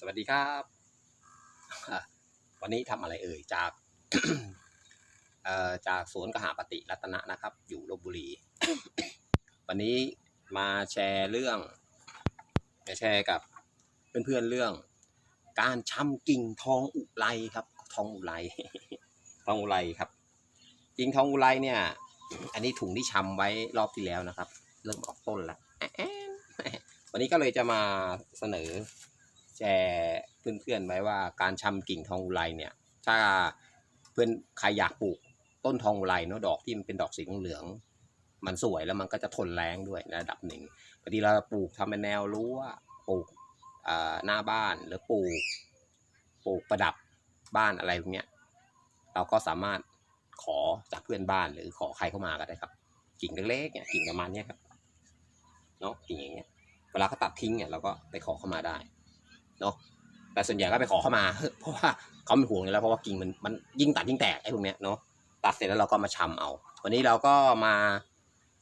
สวัสดีครับ วันนี้ทำอะไรเอ่ยจากจากสวนกหาปฏิรัตนะนะครับ อยู่ลบบุรี วันนี้มาแชร์เรื่องมาแชร์กับเพื่อนๆเรื่อง การชำกิ่งทองอุไรครับ ทองอุไรทองอุไรครับ กิ่งทองอุไรเนี่ย อันนี้ถุงที่ชำไว้รอบที่แล้วนะครับ เริ่มออกต้นแล้ววันนี้ก็เลยจะมาเสนอ แชร์เพื่อนๆไว้ว่าการชำกิ่งทองอุไรเนี่ย ถ้าเพื่อนใครอยากปลูกต้นทองอุไรเนาะดอกที่มันเป็นดอกสีเหลือง มันสวยแล้วมันก็จะทนแรงด้วยระดับหนึ่งบางทีเราปลูกทำเป็นแนวรั้วปลูกหน้าบ้านหรือปลูกปลูกประดับบ้านอะไรพวกเนี้ยเราก็สามารถขอจากเพื่อนบ้านหรือขอใครเข้ามาก็ได้ครับ กิ่งเล็กๆเนี่ยกิ่งประมาณเนี้ยครับเนาะกิ่งอย่างเงี้ยเวลาเขาตัดทิ้งเนี่ยเราก็ไปขอเข้ามาได้ เนาะแต่ส่วนใหญ่ก็ไปขอเข้ามา เพราะว่าเขาเป็นห่วงอยู่แล้วเพราะว่ากิ่งมันมันยิ่งตัดยิ่งแตกไอ้พวกเนี้ยเนาะตัดเสร็จแล้วเราก็มาชำเอา วันนี้เราก็มา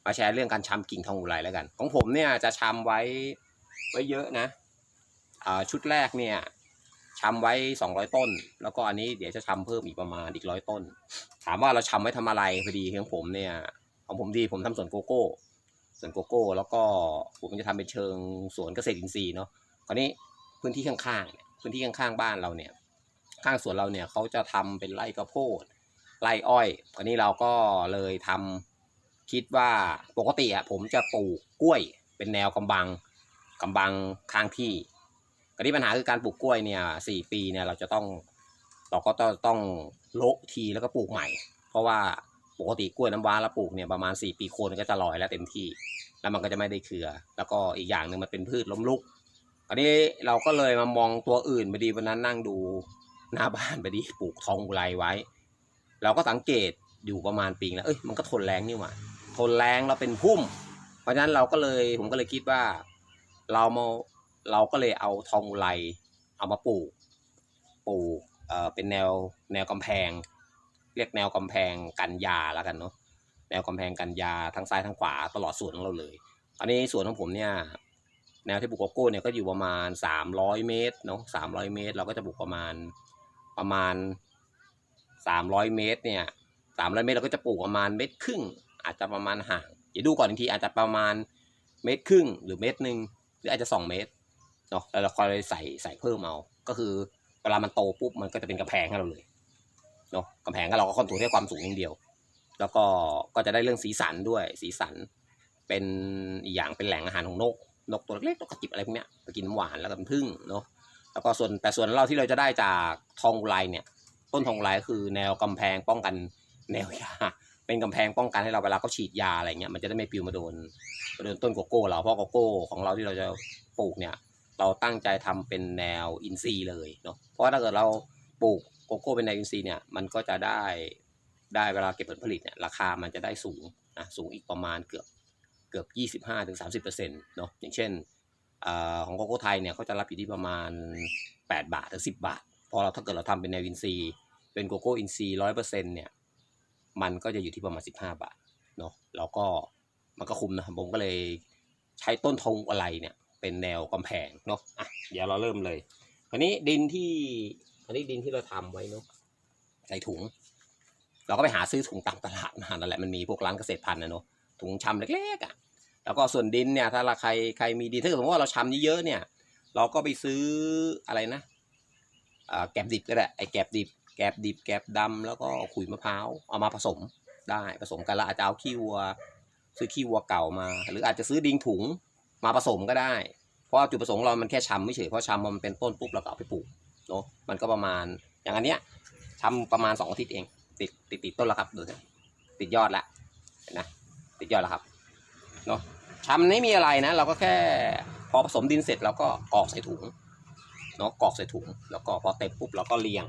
มาแชร์เรื่องการชำกิ่งทองอุไรแล้วกัน ของผมเนี่ยจะชำไว้ไว้เยอะนะอ่าชุดแรกเนี่ยชำไว้200ต้น แล้วก็อันนี้เดี๋ยวจะชำเพิ่มอีกประมาณอีกร้อยต้น ถามว่าเราชำไว้ทำอะไรพอดีของผมเนี่ยของผมดีผมทำสวนโกโก้สวนโกโก้ แล้วก็ผมจะทำเป็นเชิงสวนเกษตรอินทรีย์เนาะคราวนี้ พื้นที่ข้างๆเนี่ยพื้นที่ข้างๆบ้านเราเนี่ย ข้างสวนเราเนี่ยเขาจะทำเป็นไร่ข้าวโพดไร่อ้อยคราวนี้เราก็เลยทำคิดว่าปกติอะผมจะปลูกกล้วย เป็นแนวกำบังกำบังข้างที่คราวนี้ปัญหาคือการปลูกกล้วยเนี่ยสี่ปีเนี่ยเราจะต้องเราก็ต้องต้องโละทีแล้วก็ปลูกใหม่ เพราะว่าปกติกล้วยน้ำว้าเราปลูกเนี่ยประมาณสี่ปีโคนก็จะลอยแล้วเต็มที่ แล้วมันก็จะไม่ได้เครือ แล้วก็อีกอย่างหนึ่งมันเป็นพืชล้มลุก อันนี้เราก็เลยมามองตัวอื่นพอดีวันนั้นนั่งดูหน้าบ้านพอดีปลูกทองอุไรไว้ เราก็สังเกตอยู่ประมาณปีแล้วเอ้ยมันก็ทนแรงนี่หว่าทนแรงเราเป็นพุ่ม เพราะฉะนั้นเราก็เลยผมก็เลยคิดว่า เรามาเราก็เลยเอาทองอุไรเอามาปลูกปลูกเอ่อเป็นแนวแนวกำแพง เรียกแนวกำแพงกันยาแล้วกันเนาะแนวกำแพงกันยาทั้งซ้ายทั้งขวาตลอดสวนของเราเลยอันนี้สวนของผมเนี่ย แนวที่ปลูกโกโก้เนี่ยก็อยู่ประมาณสามร้อยเมตรเนาะสามร้อยเมตร เราก็จะปลูกประมาณประมาณสามร้อยเมตรเนี่ยสามร้อยเมตรเราก็จะปลูกประมาณเมตรครึ่ง อาจจะประมาณห่างเดี๋ยวดูก่อนอีกทีอาจจะประมาณเมตรครึ่งหรือเมตรหนึ่งหรืออาจจะสองเมตรเนาะแล้วเราคอยใส่ใส่เพิ่มเอาก็คือเวลามันโตปุ๊บมันก็จะเป็นกระแพงให้เราเลยเนาะกำแพงก็เราก็คอนโทรลแค่ความสูงอย่างเดียว แล้วก็ก็จะได้เรื่องสีสันด้วยสีสัน เป็นอีกอย่างเป็นแหล่งอาหารของนก นกตัวเล็กๆนกกระจิบอะไรพวกเนี้ยไปกินน้ำหวานแล้วก็เป็นพึ่งเนาะแล้วก็ส่วนแต่ส่วนเราที่เราจะได้จากทองอุไรเนี่ย ต้นทองอุไรก็คือแนวกำแพงป้องกันแนวยาเป็นกำแพงป้องกันให้เราเวลาเขาฉีดยาอะไรเงี้ยมันจะได้ไม่ปิวมาโดนมาโดนต้นโกโก้เราเพราะโกโก้ของเราที่เราจะปลูกเนี่ย เราตั้งใจทำเป็นแนวอินทรีย์เลยเนาะเพราะถ้าเกิดเราปลูกโกโก้เป็นแนวอินทรีย์เนี่ยมันก็จะได้ได้เวลาเก็บผลผลิตเนี่ยราคามันจะได้สูงนะสูงอีกประมาณเกือบ เกือบ 25ถึง30เปอร์เซ็นต์เนาะอย่างเช่นอของโกโก้ไทยเนี่ยเขาจะรับอยู่ที่ประมาณ 8 บาทถึง10 บาท พอเราถ้าเกิดเราทำเป็นแนวอินซีเป็นโกโก้อินซีร้อยเปอร์เซ็นต์เนี่ยมันก็จะอยู่ที่ประมาณ 15 บาทเนาะแล้วก็มันก็คุ้มนะผมก็เลยใช้ต้นทงอะไรเนี่ยเป็นแนวกำแพงเนาะอะเดี๋ยวเราเริ่มเลยอันนี้ดินที่อันนี้ดินที่เราทำไว้เนาะใส่ถุง เราก็ไปหาซื้อถุงตามตลาดมานั่นแหละมันมีพวกร้านเกษตรพันธุ์นะเนาะถุงชำเล็กๆอะ แล้วก็ส่วนดินเนี่ย ถ้าเราใครใครมีดินถ้าเกิดสมมติว่าเราชำเยอะๆเนี่ย เราก็ไปซื้ออะไรนะแกบดิบก็ได้ไอ้แกบดิบ แกบดิบ แกบดำแล้วก็ขุยมะพร้าวเอามาผสมได้ผสมกันแล้วอาจจะเอาขี้วัว ซื้อขี้วัวเก่ามา หรืออาจจะซื้อดินถุงมาผสมก็ได้ เพราะจุดประสงค์เรามันแค่ชำไม่เฉยเพราะชำมันเป็นต้นปุ๊บเราก็เอาไปปลูกเนาะมันก็ประมาณ อย่างอันเนี้ยชำประมาณสองอาทิตย์เอง ติดติดติดต้นแล้วครับดูสิติดยอดแล้วนะติดยอดแล้วครับ เนาะชำไม่มีอะไรนะ เราก็แค่พอผสมดินเสร็จเราก็กรอกใส่ถุงเนาะกรอกใส่ถุง แล้วก็พอเต็มปุ๊บเราก็เรียง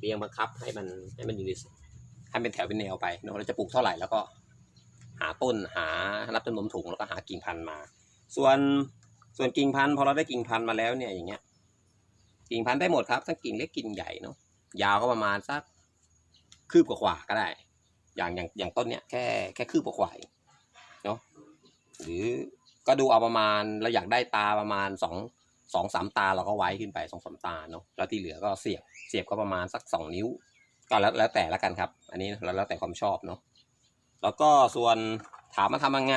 เรียงบังคับให้มันให้มันอยู่ในให้เป็นแถวเป็นแนวไปเนาะเราจะปลูกเท่าไหร่แล้วก็หาต้นหานับจำนวนถุงแล้วก็หากิ่งพันธุ์มา ส่วนส่วนกิ่งพันธุ์พอเราได้กิ่งพันธุ์มาแล้วเนี่ยอย่างเงี้ย กิ่งพันธุ์ได้หมดครับทั้งกิ่งเล็กกิ่งใหญ่เนาะยาวก็ประมาณสักคืบกว่าก็ได้ อย่างอย่างอย่างต้นเนี้ยแค่แค่คืบกว่าเอง หรือก็ดูเอาประมาณเราอยากได้ตาประมาณสองสองสามตาเราก็ไว้ขึ้นไปสองสามตาเนาะแล้วที่เหลือก็เสียบเสียบก็ประมาณสักสองนิ้ว ก็แล้วแล้วแต่ละกันครับ อันนี้แล้วแล้วแต่ความชอบเนาะแล้วก็ส่วนถามมาทำยังไง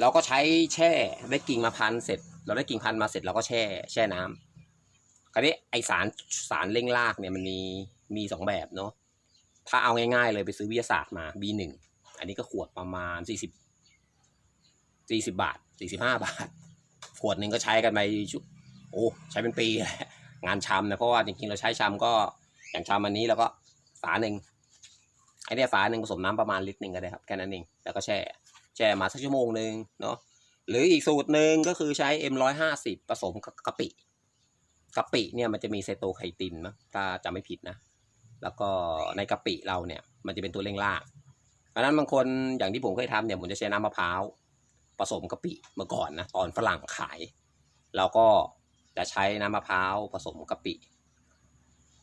เราก็ใช้แช่ได้กิ่งมาพันเสร็จ เราได้กิ่งพันมาเสร็จเราก็แช่แช่น้ำคราวนี้ไอสารสารเร่งรากเนี่ยมันมีมีสองแบบเนาะถ้าเอาง่ายๆเลยไปซื้อวิทยาศาสตร์มา B1 อันนี้ก็ขวดประมาณ สี่สิบบาทสี่สิบห้าบาท ขวดหนึ่งก็ใช้กันไปชุโอ้ใช้เป็นปีแหละงานชำนะเพราะว่าจริงๆเราใช้ชำก็อย่างชำอันนี้แล้วก็ฝาหนึ่งไอเนี่ยฝาหนึ่งผสมน้ำประมาณลิตรหนึ่งก็ได้ครับแค่นั้นเองแล้วก็แช่แช่มาสักชั่วโมงหนึ่งเนาะหรืออีกสูตรหนึ่งก็คือใช้ M150 ผสมกับกะปิกะปิเนี่ยมันจะมีไซโตไคตินนะถ้าจำไม่ผิดนะ แล้วก็ในกะปิเราเนี่ยมันจะเป็นตัวเร่งรากเพราะนั้นบางคนอย่างที่ผมเคยทำเนี่ยผมจะใช้น้ำมะพร้าว ผสมกะปิเมื่อก่อนนะตอนฝรั่งขาย เราก็จะใช้น้ำมะพร้าวผสมกะปิ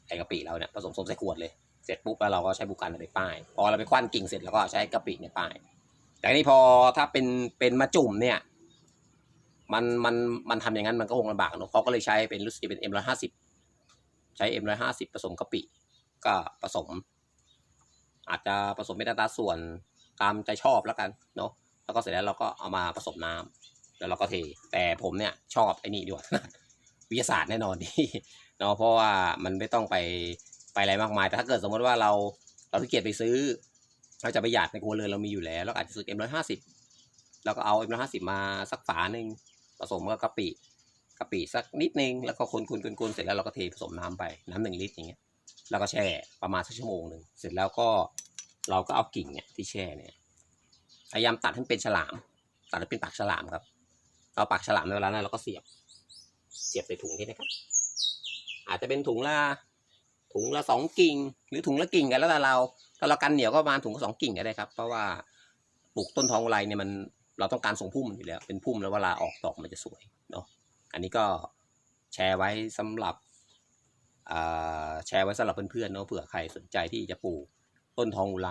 ไอ้กะปิเราเนี่ยผสมผสมใส่ขวดเลยเสร็จปุ๊บแล้วเราก็ใช้บุกันไปป้ายพอเราไปคว้านกิ่งเสร็จแล้วก็ใช้กะปิเนี่ยป้าย แต่นี่พอถ้าเป็นเป็นมะจุ่มเนี่ย มันมันมันทำอย่างนั้นมันก็คงลำบากเนอะเขาก็เลยใช้เป็นรู้สึกจะเป็น M150 ใช้ M150 ผสมกะปิ ก็ผสม อาจจะผสมเป็นอัตราส่วนตามใจชอบแล้วกันเนาะ แล้วก็เสร็จแล้วเราก็เอามาผสมน้ำแล้วเราก็เท แต่ผมเนี่ยชอบไอ้นี่ดีกว่าวิทยาศาสตร์แน่นอนดีเนาะเพราะว่ามันไม่ต้องไปไปอะไรมากมาย แต่ถ้าเกิดสมมติว่าเราเราขี้เกียจไปซื้อ เราจะประหยัดในครัวเรือนเรามีอยู่แล้วเราอาจจะซื้อ M150 แล้วก็เอา M150 มาสักฝาหนึ่งผสมกับกะปิกะปิสักนิดนึงแล้วก็คนคนคนคนเสร็จแล้วเราก็เทผสมน้ำไปน้ำหนึ่งลิตรอย่างเงี้ยแล้วก็แช่ประมาณสักชั่วโมงหนึ่งเสร็จแล้วก็เราก็เอากิ่งเนี่ยที่แช่เนี่ย พยายามตัดให้เป็นฉลาม ตัดให้เป็นปากฉลามครับเอาปากฉลามในเวลานั้นเราก็เสียบ เสียบใส่ถุงที่นะครับ อาจจะเป็นถุงละถุงละสองกิ่ง หรือถุงละกิ่งกันแล้วแต่เราถ้าเรากันเหนียวก็ประมาณถุงละสองกิ่งก็ได้ครับ เพราะว่าปลูกต้นทองอุไรเนี่ยมันเราต้องการทรงพุ่มอยู่แล้ว เป็นพุ่มแล้วเวลาออกดอกมันจะสวยเนาะอันนี้ก็แชร์ไว้สำหรับแชร์ไว้สำหรับเพื่อนๆเนาะเผื่อใครสนใจที่จะปลูกต้นทองอุไร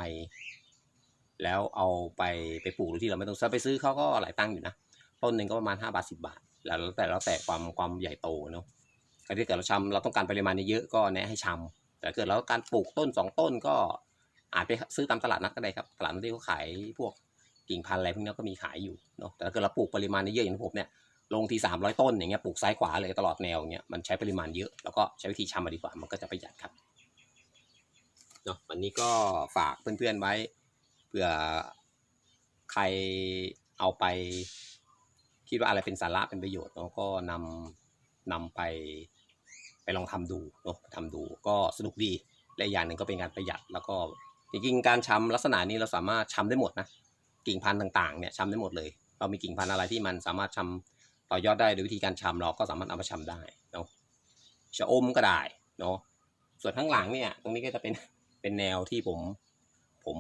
แล้วเอาไปไปปลูกโดยที่เราไม่ต้องซื้อไปซื้อเขาก็หลายตังค์อยู่นะต้นหนึ่งก็ประมาณห้าบาทสิบาท แล้วแต่แล้วแต่ความความใหญ่โตเนาะถ้าเกิดเราชำเราต้องการปริมาณเยอะก็แนะให้ชำแต่เกิดเราต้องการปลูกต้นสองต้นก็อาจไปซื้อตามตลาดนัดก็ได้ครับตลาดนัดที่เขาขายพวกกิ่งพันธุ์อะไรพวกนี้ก็มีขายอยู่เนาะแต่ถ้าเกิดเราปลูกปริมาณเยอะอย่างผมเนี่ยลงทีสามร้อยต้นอย่างเงี้ยปลูกซ้ายขวาเลยตลอดแนวเงี้ยมันใช้ปริมาณเยอะแล้วก็ใช้วิธีชำมาดีกว่ามันก็จะประหยัดครับเนาะวันนี้ก็ฝากเพื่อนๆไว้ เผื่อใครเอาไป คิดว่าอะไรเป็นสาระเป็นประโยชน์เนาะก็นำนำไปไปลองทำดูเนาะทำดูก็สนุกดีและอย่างหนึ่งก็เป็นการประหยัด แล้วก็จริงๆการชำลักษณะนี้เราสามารถชำได้หมดนะกิ่งพันธุ์ต่างๆเนี่ยชำได้หมดเลย เรามีกิ่งพันธุ์อะไรที่มันสามารถชำต่อยอดได้โดยวิธีการชำเราก็สามารถเอามาชำได้เนาะชะอมก็ได้เนาะส่วนข้างหลังเนี่ย ตรงนี้ก็จะเป็นเป็นแนวที่ผมผม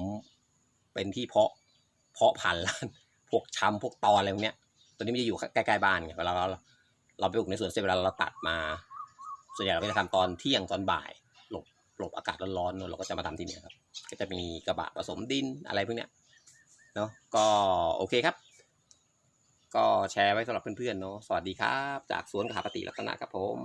เป็นที่เพาะเพาะพันธุ์แล้วพวกช้ำพวกตอนอะไรพวกเนี้ยตัวนี้มันจะอยู่ใกล้ๆบ้านไงเวลาเราเราไปปลูกในสวนเสร็จเวลาเราตัดมา ส่วนใหญ่เราก็จะทำตอนเที่ยงตอนบ่าย หลบหลบอากาศร้อนๆเนอะเราก็จะมาทำที่เนี่ยครับ ก็จะมีกระบะผสมดินอะไรพวกเนี้ยเนาะก็โอเคครับ ก็แชร์ไว้สำหรับเพื่อนๆเนาะสวัสดีครับ จากสวนกหาปฏิรัตนะครับผม